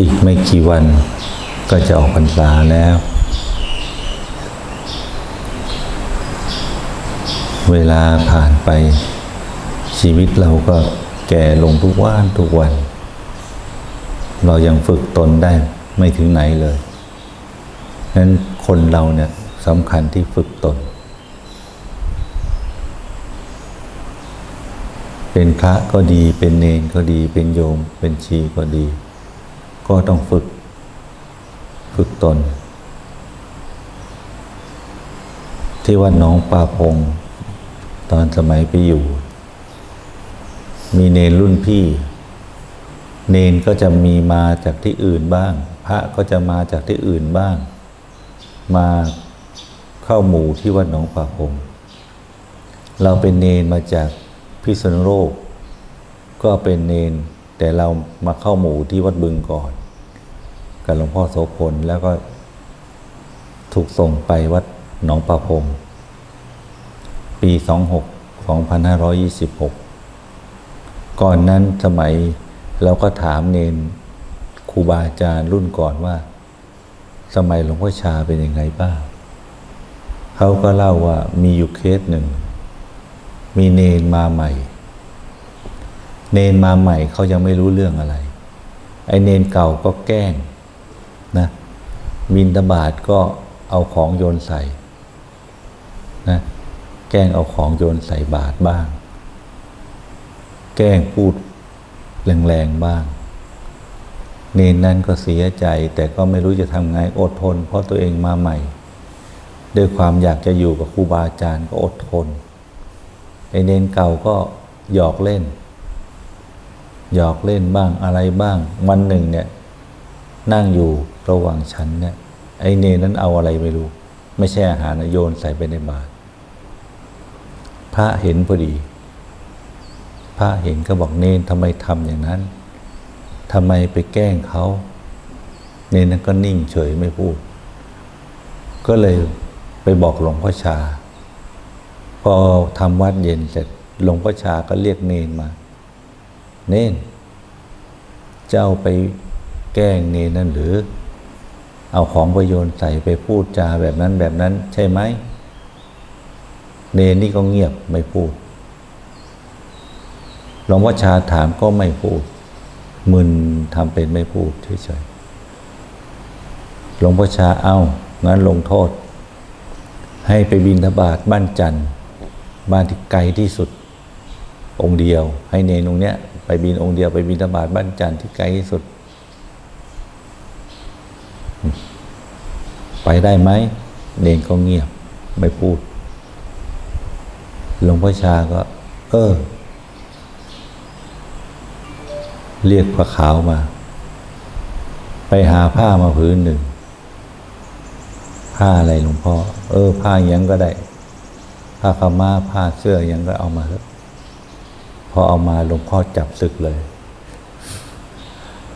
อีกไม่กี่วันก็จะออกพรรษาแล้ว เวลาผ่านไป ชีวิตเราก็แก่ลงทุกวันทุกวัน เรายังฝึกตนได้ไม่ถึงไหนเลยนั้นคนเราเนี่ยสำคัญที่ฝึกตน เป็นพระก็ดีเป็นเนนก็ดีเป็นโยม เป็นชีก็ดี ก็ต้องฝึก ฝึกตน ที่วัดหน้องป่าพง ตอนสมัยไปอยู่ มีเนนรุ่นพี่ เนนก็จะมีมาจากที่อื่นบ้าง พระก็จะมาจากที่อื่นบ้าง มาเข้าหมู่ที่วัดหนองป่าพง เราเป็นเนนมาจากพิษณุโลกก็เป็นเนนแต่เรามาเข้าหมู่ที่วัดบึงก่อน กับหลวงพ่อโสพลแล้วก็ถูกส่งไปวัดหนองป่าพงปี 26 2526 ก่อนนั้นสมัยเราก็ถามเนนครูบาอาจารย์รุ่นก่อนว่า สมัยหลวงพ่อชาเป็นยังไงบ้างเขาก็เล่าว่ามีอยู่เคสหนึ่ง มีเนนมาใหม่ เนนมาใหม่เขายังไม่รู้เรื่องอะไร ไอเนนเก่าก็แกล้ง นะมินตบาทก็เอาของโยนใส่นะแกล้งเอาของโยนใส่บาทบ้าง แกล้งพูดแรงๆบ้าง เนนนั้นก็เสียใจแต่ก็ไม่รู้จะทำไงอดทน เพราะตัวเองมาใหม่ ด้วยความอยากจะอยู่กับครูบาอาจารย์ก็อดทนไอเนนเก่าก็หยอกเล่น หยอกเล่นบ้างอะไรบ้าง วันหนึ่งเนี่ยนั่งอยู่ ระหว่างฉันเนี่ยไอเนนนั้นเอาอะไรไม่รู้ ไม่ใช่อาหารโยนใส่ไปในบาตรพระเห็นพอดี พระเห็นก็บอกเนนทำไมทำอย่างนั้นทำไมไปแกล้งเขาเนนนั้นก็นิ่งเฉยไม่พูด ก็เลยไปบอกหลวงพ่อชา พอทำวัดเย็นเสร็จหลวงพ่อชาก็เรียกเนนมา เนนเจ้าไปแกล้งเนนนั่นหรือ เอาของไปโยนใส่ไปพูดจาแบบนั้นแบบนั้นใช่ไหมเนนนี่ก็เงียบไม่พูดหลวงพ่อชาถามก็ไม่พูดมึนทำเป็นไม่พูดเฉยๆหลวงพ่อชาเอางั้นลงโทษ ให้ไปบินทบาทบ้านจันทร์บ้านที่ไกลที่สุดองค์เดียว ให้เนนองเนี้ยไปบินองค์เดียวไปบินทบาทบ้านจันทร์ที่ไกลที่สุด ไปได้ไหมเนนก็เงียบไม่พูด หลวงพ่อชาก็ เออ เรียกพระขาวมา ไปหาผ้ามาผืนหนึ่ง ผ้าอะไรหลวงพ่อ เออ ผ้ายังก็ได้ ผ้าขาม้าผ้าเสื้อยังก็เอามาเถอะพอเอามาหลวงพ่อจับศึกเลย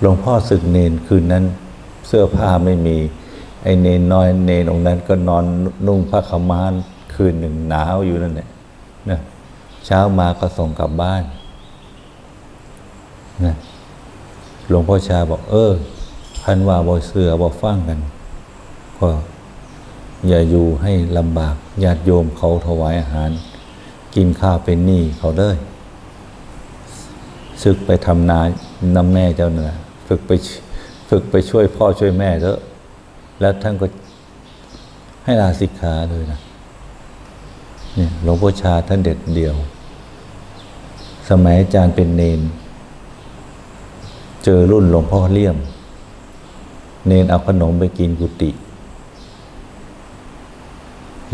หลวงพ่อศึกเนนคืนนั้น เสื้อผ้าไม่มี ไอเนนน้อยเนนองนั้นก็นอนนุ่งผ้าขม้าคืนหนึ่งหนาวอยู่นั่นแหละนะเช้ามาก็ส่งกลับบ้านนะหลวงพ่อชาบอก เออพันว่าบ่เสือบ่ฟังกัน ก็อย่าอยู่ให้ลำบากญาติโยมเขาถวายอาหาร กินข้าวเป็นหนี้เขาเด้ยศึกไปทำนานำแม่เจ้าเหนือฝึกไปฝึกไปช่วยพ่อช่วยแม่เถอะ แล้วท่านก็ให้ลาสิกขาเลยนะเนี่ยหลวงพ่อชาท่านเด็ดเดี่ยว สมัยอาจารย์เป็นเนน เจอรุ่นหลวงพ่อเลี่ยม เนนเอาขนมไปกินกุฏิ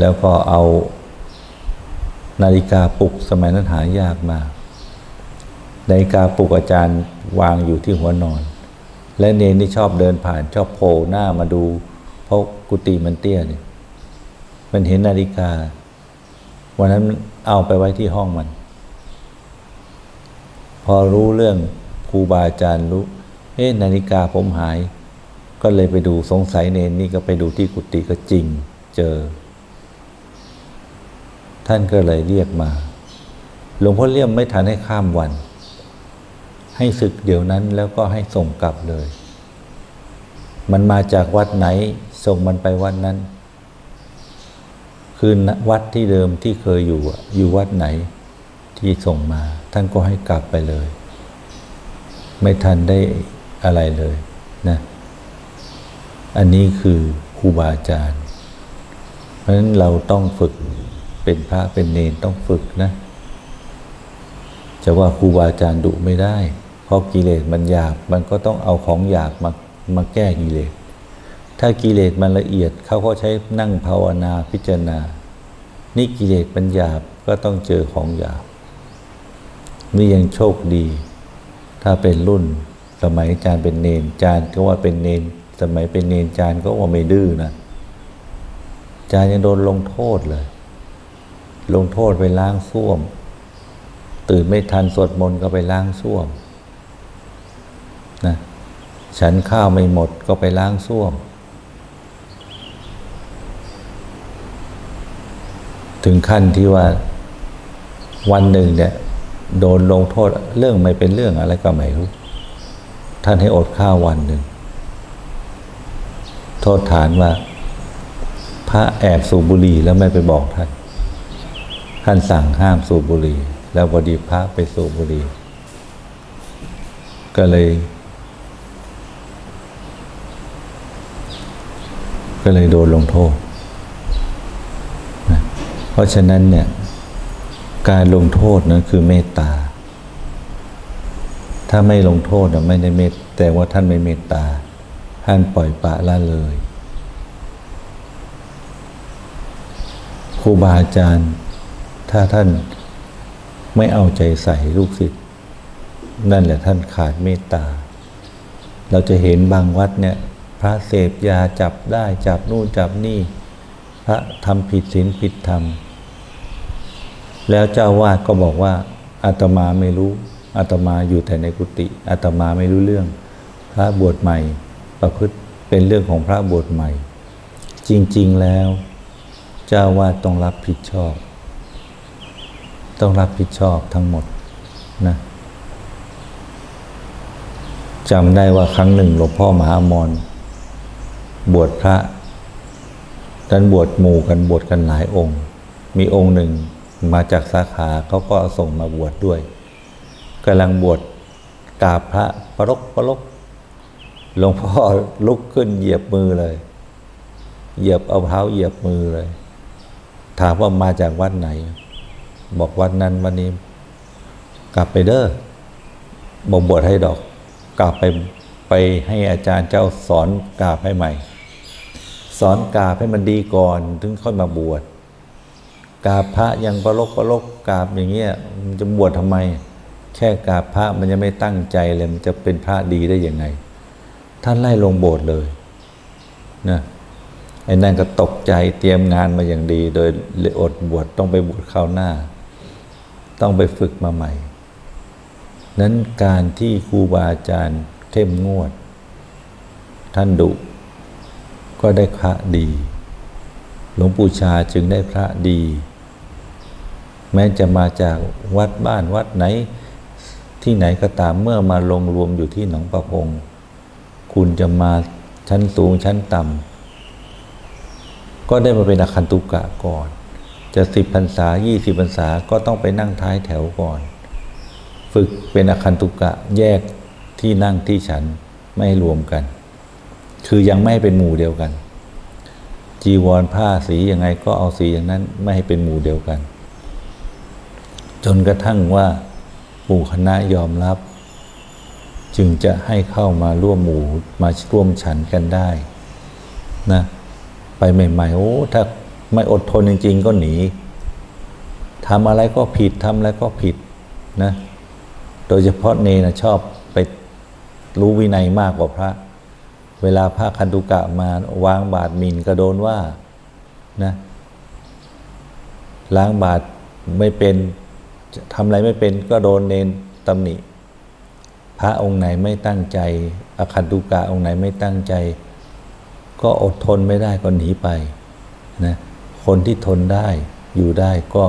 แล้วก็เอานาฬิกาปลุกสมัยนั้นหายากมากนาฬิกาปลุกอาจารย์วางอยู่ที่หัวนอน และเนนนี่ชอบเดินผ่านชอบโผล่หน้ามาดู เพราะกุฏิมันเตี้ยเนี่ยมันเห็นนาฬิกา วันนั้นเอาไปไว้ที่ห้องมัน พอรู้เรื่องครูบาอาจารย์รู้ เอ๊ะนาฬิกาผมหาย ก็เลยไปดูสงสัยเนนนี่ก็ไปดูที่กุฏิก็จริงเจอ ท่านก็เลยเรียกมา หลวงพ่อเลี่ยมไม่ทันให้ข้ามวัน ให้ศึกเดี๋ยวนั้นแล้วก็ให้ส่งกลับเลย มันมาจากวัดไหน ส่งมันไปวัดนั้น คือวัดที่เดิมที่เคยอยู่อยู่วัดไหนที่ส่งมา ท่านก็ให้กลับไปเลย ไม่ทันได้อะไรเลยนะอันนี้คือครูบาอาจารย์ เพราะฉะนั้นเราต้องฝึกเป็นพระเป็นเนรต้องฝึกนะ จะว่าครูบาอาจารย์ดุไม่ได้ เพราะกิเลสมันหยาบมันก็ต้องเอาของหยาบมามาแก้กิเลส ถ้ากิเลสมันละเอียดเขาก็ใช้นั่งภาวนาพิจารณา นี่กิเลสมันหยาบก็ต้องเจอของหยาบ นี่ยังโชคดี ถ้าเป็นรุ่นสมัยอาจารย์เป็นเนนอาจารย์ก็ว่าเป็นเนน สมัยเป็นเนนอาจารย์ก็ว่าไม่ดื้อนะอาจารย์ยังโดนลงโทษเลย ลงโทษไปล้างส้วม ตื่นไม่ทันสวดมนต์ก็ไปล้างส้วมนะฉันข้าวไม่หมดก็ไปล้างส้วม ถึงขั้นที่ว่าวันหนึ่งเนี่ยโดนลงโทษเรื่องไม่เป็นเรื่องอะไรก็ไม่รู้ ท่านให้อดข้าววันหนึ่ง โทษฐานว่า พระแอบสูบบุหรี่แล้วไม่ไปบอกท่าน ท่านสั่งห้ามสูบบุหรี่ แล้วพอดีพระไปสูบบุหรี่ ก็เลย ก็เลยโดนลงโทษ เพราะฉะนั้นเนี่ยการลงโทษนั้นคือเมตตา ถ้าไม่ลงโทษไม่ได้เมตแต่ว่าท่านไม่เมตตา ท่านปล่อยปะละเลยครูบาอาจารย์ ถ้าท่านไม่เอาใจใส่ลูกศิษย์นั่นแหละท่านขาดเมตตา เราจะเห็นบางวัดเนี่ย พระเสพยาจับได้จับนู่นจับนี่ ระทำผิดศีลผิดธรรม แล้วเจ้าวาดก็บอกว่าอาตมาไม่รู้อาตมาอยู่แต่ในกุฏิอาตมาไม่รู้เรื่อง พระบวชใหม่ประพฤติเป็นเรื่องของพระบวชใหม่ จริง ๆแล้ว เจ้าวาดต้องรับผิดชอบ ต้องรับผิดชอบทั้งหมดนะจำได้ว่าครั้งหนึ่งหลวงพ่อมหามรบวชพระ ดันบวชหมู่กันบวชกันหลายองค์ มีองค์หนึ่งมาจากสาขาเขาก็ส่งมาบวชดด้วยกำลังบวชกราบพระประลกประลกหลวงพ่อลุกขึ้นเหยียบมือเลย เหยียบเอาเท้าเหยียบมือเลย ถามว่ามาจากวัดไหน บอกวัดนั้นวันนี้ กลับไปเด้อบอกบวชให้ดอก กลับไปไปให้อาจารย์เจ้าสอนกราบให้ใหม่ สอนกาบให้มันดีก่อน ถึงค่อยมาบวชกาบพระยังประลกประลกกาบอย่างเงี้ยมันจะบวชทำไม แค่กาบพระมันยังไม่ตั้งใจเลยมันจะเป็นพระดีได้ยังไง ท่านไล่ลงโบสถ์เลยนะไอ้นั่นก็ตกใจเตรียมงานมาอย่างดี โดยเลยอดบวชต้องไปบวชคราวหน้า ต้องไปฝึกมาใหม่ นั้นการที่ครูบาอาจารย์เข้มงวด ท่านดุ ก็ได้พระดี หลวงปู่ชาจึงได้พระดี แม้จะมาจากวัดบ้านวัดไหน ที่ไหนก็ตามเมื่อมาลงรวมอยู่ที่หนองประพง คุณจะมาชั้นสูงชั้นต่ำก็ได้มาเป็นอาคันตุกะก่อน จะสิบพรรษายี่สิบพรรษาก็ต้องไปนั่งท้ายแถวก่อน ฝึกเป็นอาคันตุกะแยกที่นั่งที่ฉันไม่รวมกัน คือยังไม่เป็นหมู่เดียวกัน จีวรผ้าสียังไงก็เอาสีอย่างนั้นไม่ให้เป็นหมู่เดียวกัน จนกระทั่งว่าหมู่คณะยอมรับ จึงจะให้เข้ามาร่วมหมู่มาร่วมฉันกันได้นะไปใหม่ๆโอ้ถ้าไม่อดทนจริง ๆ ก็หนีทำอะไรก็ผิดทำอะไรก็ผิดนะโดยเฉพาะเนนะชอบไปรู้วินัยมากกว่าพระ เวลาพระคันตุกะมาวางบาตรมินก็โดนว่านะล้างบาตรไม่เป็นทำอะไรไม่เป็นก็โดนเนนตำหนิ พระองค์ไหนไม่ตั้งใจอคันตุกะองค์ไหนไม่ตั้งใจ ก็อดทนไม่ได้ก็หนีไปนะคนที่ทนได้อยู่ได้ก็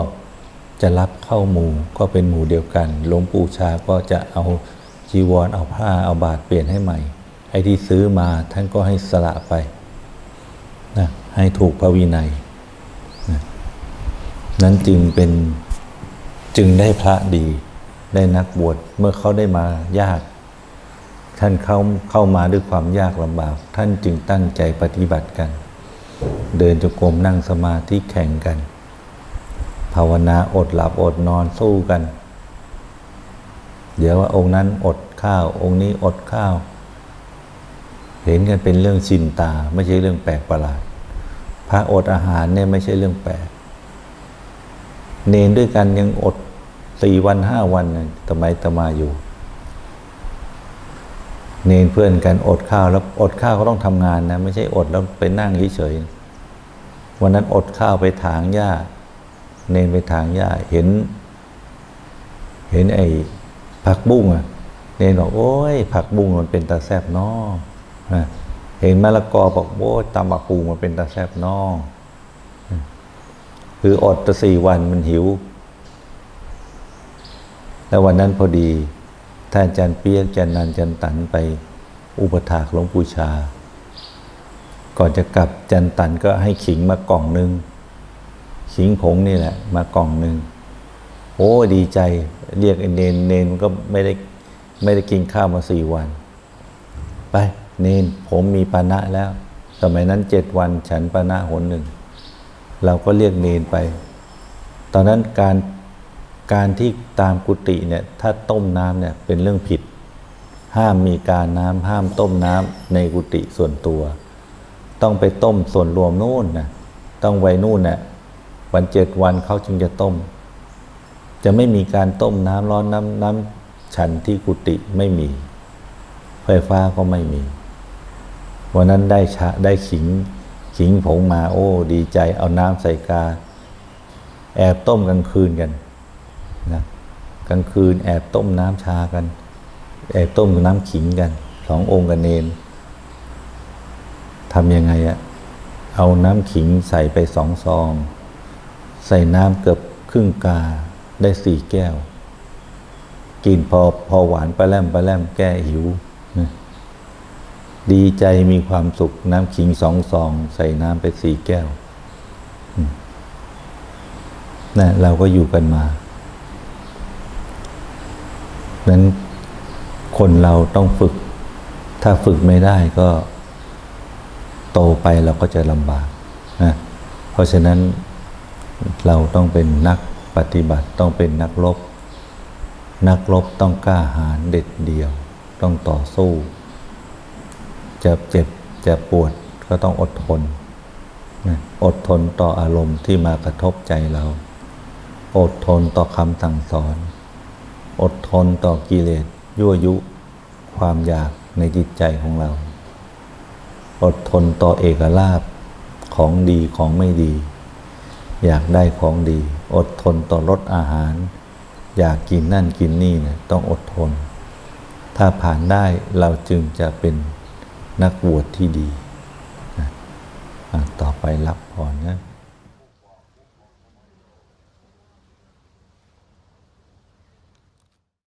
จะรับเข้าหมู่ก็เป็นหมู่เดียวกันหลวงปู่ชาก็จะเอาจีวรเอาผ้าเอาบาตรเปลี่ยนให้ใหม่ ไอ้ที่ซื้อมาท่านก็ให้สละไปนะให้ถูกพระวินัยนะนั้นจึงเป็นจึงได้พระดี ได้นักบวชเมื่อเขาได้มายาก ท่านเข้าเข้ามาด้วยความยากลำบาก ท่านจึงตั้งใจปฏิบัติกัน เดินจงกรมนั่งสมาธิแข่งกัน ภาวนาอดหลับอดนอนสู้กัน เดี๋ยวว่าองค์นั้นอดข้าว องค์นี้อดข้าว เห็นกันเป็นเรื่องชินตา ไม่ใช่เรื่องแปลกประหลาด พระอดอาหารเนี่ยไม่ใช่เรื่องแปลก เนนด้วยกันยังอดสี่วันห้าวันน่ะทำไมตมาอยู่ เนนเพื่อนกันอดข้าวแล้วอดข้าวก็ต้องทำงานนะ ไม่ใช่อดแล้วไปนั่งเฉยๆวันนั้นอดข้าวไปถางหญ้า เนนไปถางหญ้าเห็น เห็นไอ้ผักบุ้งอะ เนนบอกโอ้ยผักบุ้งมันเป็นตาแซบเนอนะ เห็นมะละกอบอกโอ้ตำบักปูมันเป็นตาแซบนอคืออดตะสี่วันมันหิว แล้ววันนั้นพอดีท่านอาจารย์เปียกอาจารย์นันอาจารย์ตันไปอุปถากหลวงปู่ชา ก่อนจะกลับอาจารย์ตันก็ให้ขิงมากล่องหนึ่งขิงผงนี่แหละ มากล่องหนึ่งโอ้ดีใจ เรียกเนนเนนก็ไม่ได้ไม่ได้กินข้าวมาสี่วัน ไป เนนผมมีปานะแล้ว สมัยนั้นเจ็ดวันฉันปานะหนหนึ่ง เราก็เรียกเนนไป ตอนนั้นการการที่ตามกุฏิเนี่ยถ้าต้มน้ำเนี่ยเป็นเรื่องผิด ห้ามมีการน้ำห้ามต้มน้ำในกุฏิส่วนตัว ต้องไปต้มส่วนรวมนู่นนะต้องไว้นู่นน่ะวันเจ็ดวันเขาจึงจะต้ม จะไม่มีการต้มน้ำร้อนน้ำน้ำฉันที่กุฏิไม่มี ไฟฟ้าก็ไม่มี วันนั้นได้ชะได้ขิงขิงผงมาโอ้ ดีใจ เอาน้ำใส่กา แอบต้มกลางคืนกันนะกลางคืนแอบต้มน้ำชากัน แอบต้มน้ำขิงกันสององค์กันเนนทำยังไงอะเอาน้ำขิงใส่ไปสองซอง ใส่น้ำเกือบครึ่งกาได้สี่แก้ว กินพอพอหวานปลาแรมปลาแรมแก้หิวนะ ดีใจมีความสุข น้ำขิงสองซอง ใส่น้ำไปสี่แก้วนะเราก็อยู่กันมานั้นคนเราต้องฝึก ถ้าฝึกไม่ได้ก็ โตไปเราก็จะลำบากนะเพราะฉะนั้นเราต้องเป็นนักปฏิบัติต้องเป็นนักรบ นักรบต้องกล้าหาญเด็ดเดี่ยว ต้องต่อสู้ จะเจ็บจะปวดก็ต้องอดทน อดทนต่ออารมณ์ที่มากระทบใจเรา อดทนต่อคำสั่งสอน อดทนต่อกิเลสยั่วยุ ความอยากในจิตใจของเรา อดทนต่อเอกลาภของดีของไม่ดี อยากได้ของดี อดทนต่อรสอาหาร อยากกินนั่นกินนี่เนี่ยต้องอดทน ถ้าผ่านได้เราจึงจะเป็น นักบวชที่ดีนะต่อไปรับพรนะ